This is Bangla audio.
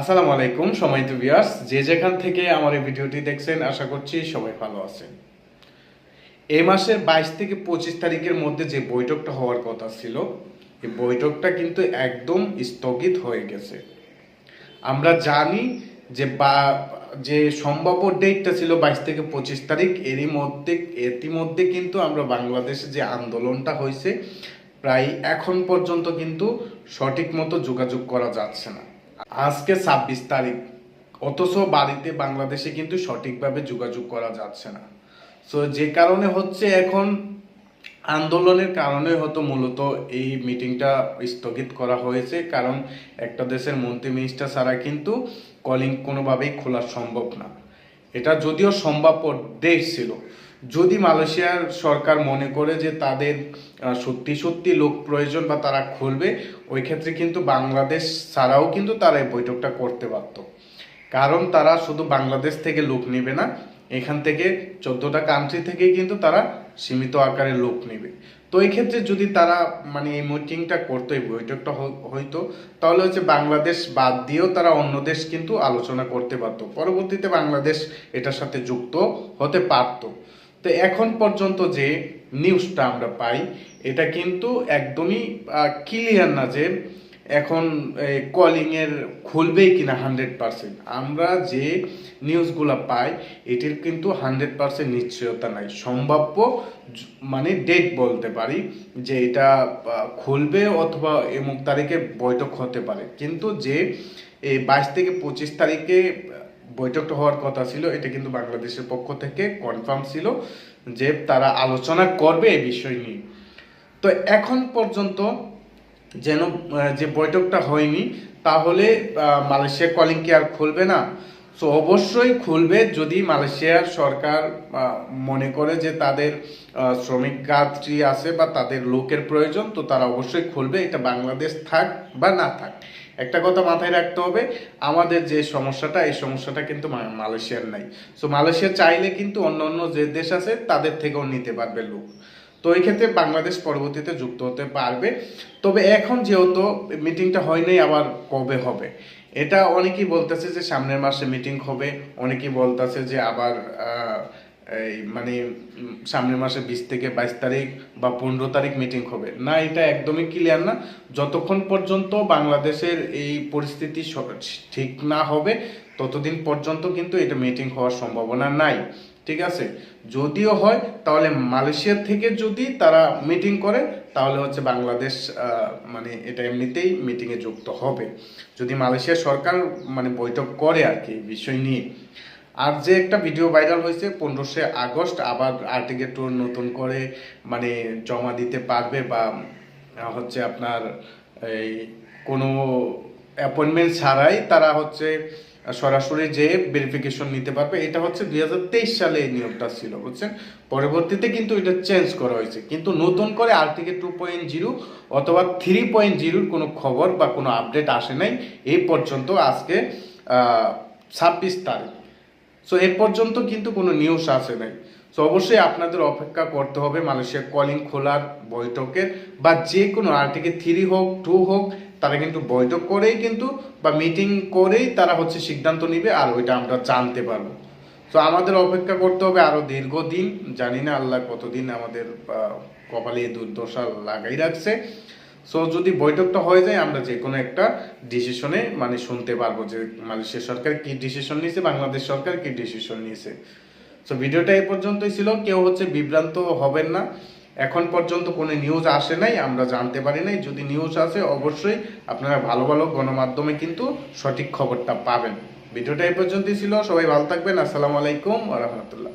আসসালামু আলাইকুম, সময় টু বিয়ার্স যে যেখান থেকে আমার এই ভিডিওটি দেখছেন, আশা করছি সবাই ভালো আছেন। এই মাসের বাইশ থেকে পঁচিশ তারিখের মধ্যে যে বৈঠকটা হওয়ার কথা ছিল, এই বৈঠকটা কিন্তু একদম স্থগিত হয়ে গেছে। আমরা জানি যে বা, যে সম্ভাব্য ডেটটা ছিল বাইশ থেকে পঁচিশ তারিখ, এরই মধ্যে, ইতিমধ্যে কিন্তু আমরা বাংলাদেশে যে আন্দোলনটা হয়েছে, প্রায় এখন পর্যন্ত কিন্তু সঠিক মতো যোগাযোগ করা যাচ্ছে না। আজকে ছাব্বিশ তারিখ। অথচ বাড়িতে বাংলাদেশে কিন্তু সঠিকভাবে যোগাযোগ করা যাচ্ছে না। সো যে কারণে হচ্ছে এখন আন্দোলনের কারণে হয়তো মূলত এই মিটিংটা স্থগিত করা হয়েছে। কারণ একটা দেশের মন্ত্রী মিনিস্টার ছাড়া কিন্তু কলিং কোনোভাবেই খোলা সম্ভব না। এটা যদিও সম্ভাব্য দেশ ছিল। যদি মালয়েশিয়ার সরকার মনে করে যে তাদের সত্যি সত্যি লোক প্রয়োজন বা তারা খুলবে, ওই ক্ষেত্রে কিন্তু বাংলাদেশ ছাড়াও কিন্তু তারা এই বৈঠকটা করতে পারতো কারণ তারা শুধু বাংলাদেশ থেকে লোক নেবে না, এখান থেকে চোদ্দটা কান্ট্রি থেকেই কিন্তু তারা সীমিত আকারে লোক নেবে। তো এই ক্ষেত্রে যদি তারা মানে এই মিটিংটা করতো, এই বৈঠকটা হইতো, তাহলে হচ্ছে বাংলাদেশ বাদ দিয়েও তারা অন্য দেশ কিন্তু আলোচনা করতে পারতো পরবর্তীতে বাংলাদেশ এটার সাথে যুক্ত হতে পারতো। তো এখন পর্যন্ত যে নিউজটা আমরা পাই, এটা কিন্তু একদমই ক্লিয়ার না যে এখন কলিং এর খুলবেই কিনা হান্ড্রেড পার্সেন্ট আমরা যে নিউজগুলো পাই, এটির কিন্তু হান্ড্রেড পার্সেন্ট নিশ্চয়তা নাই। সম্ভাব্য মানে ডেট বলতে পারি যে এটা খুলবে অথবা এমুক তারিখে বৈঠক হতে পারে। কিন্তু যে এই বাইশ থেকে পঁচিশ তারিখে বৈঠকটা হওয়ার কথা ছিল, এটা কিন্তু বাংলাদেশের পক্ষ থেকে কনফার্ম ছিল যে তারা আলোচনা করবে এই বিষয় নিয়ে। তো এখন পর্যন্ত যেন যে বৈঠকটা হয়নি, তাহলে মালয়েশিয়া কলিং কি আর খুলবে না? সো অবশ্যই খুলবে যদি মালয়েশিয়ার সরকার মনে করে যে তাদের শ্রমিক গাছটি আছে বা তাদের লোকের প্রয়োজন, তো তারা অবশ্যই খুলবে, এটা বাংলাদেশ থাক বা না থাক। একটা কথা মাথায় রাখতে হবে, আমাদের যে সমস্যাটা, এই সমস্যাটা কিন্তু মালয়েশিয়ার নাই। সো মালয়েশিয়া চাইলে কিন্তু অন্য অন্য যে দেশ আছে, তাদের থেকেও নিতে পারবে লোক। তো এই ক্ষেত্রে বাংলাদেশ পরবর্তীতে যুক্ত হতে পারবে। তবে এখন যেহেতু মিটিংটা হয়নি আবার কবে হবে? এটা অনেকেই বলতেছে যে সামনের মাসে মিটিং হবে, অনেকেই বলতেছে যে আবার এই মানে সামনের মাসে বিশ থেকে বাইশ তারিখ বা পনেরো তারিখ মিটিং হবে। না, এটা একদমই ক্লিয়ার না। যতক্ষণ পর্যন্ত বাংলাদেশের এই পরিস্থিতি ঠিক না হবে, ততদিন পর্যন্ত কিন্তু এটা মিটিং হওয়ার সম্ভাবনা নাই। ঠিক আছে? যদিও হয়, তাহলে মালয়েশিয়া থেকে যদি তারা মিটিং করে, তাহলে হচ্ছে বাংলাদেশ মানে এটা এমনিতেই মিটিংয়ে যুক্ত হবে। যদি মালয়েশিয়া সরকার মানে বৈঠক করে আর কি বিষয় নিয়ে। আর যে একটা ভিডিও ভাইরাল হয়েছে পনেরোশে আগস্ট, আবার আর্টিকে টুর নতুন করে মানে জমা দিতে পারবে বা হচ্ছে আপনার এই কোনো অ্যাপয়েন্টমেন্ট ছাড়াই তারা হচ্ছে সরাসরি যে ভেরিফিকেশন নিতে পারবে, এটা হচ্ছে দু হাজার তেইশ সালে এই নিয়মটা ছিল, বুঝছেন? পরবর্তীতে কিন্তু এটা চেঞ্জ করা হয়েছে। কিন্তু নতুন করে আর্টিকেল টু পয়েন্ট জিরো অথবা থ্রি পয়েন্ট জিরোর কোনো খবর বা কোনো আপডেট আসে নাই, এই পর্যন্ত আজকে ছাব্বিশ তারিখ। সো এ পর্যন্ত কিন্তু কোনো নিউজ আসে নাই। সো অবশ্যই আপনাদের অপেক্ষা করতে হবে মালয়েশিয়া কলিং খোলার বৈঠকের বা যে কোনো আর্টিকেল থ্রি হোক টু হোক, তারা কিন্তু বৈঠক করেই কিন্তু বা মিটিং করেই তারা হচ্ছে সিদ্ধান্ত নিবে আর ওইটা আমরা জানতে পারব। তো আমাদের অপেক্ষা করতে হবে আরও দীর্ঘদিন। জানি না আল্লাহ কতদিন আমাদের কপালে দুর্দশা লাগাই রাখছে। সো যদি বৈঠকটা হয়ে যায়, আমরা যে কোনো একটা ডিসিশনে মানে শুনতে পারব যে মালয়েশিয়া সরকার কি ডিসিশন নিয়েছে, বাংলাদেশ সরকার কি ডিসিশন নিয়েছে। সো ভিডিওটা এই পর্যন্তই ছিল। কেউ হচ্ছে বিভ্রান্ত হবেন না। এখন পর্যন্ত কোনো নিউজ আসে নাই, আমরা জানতে পারি নাই। যদি নিউজ আসে, অবশ্যই আপনারা ভালো ভালো গণমাধ্যমে কিন্তু সঠিক খবরটা পাবেন। ভিডিওটা এই পর্যন্তই ছিল। সবাই ভালো থাকবেন। আসসালামু আলাইকুম রাহমাতুল্লাহ।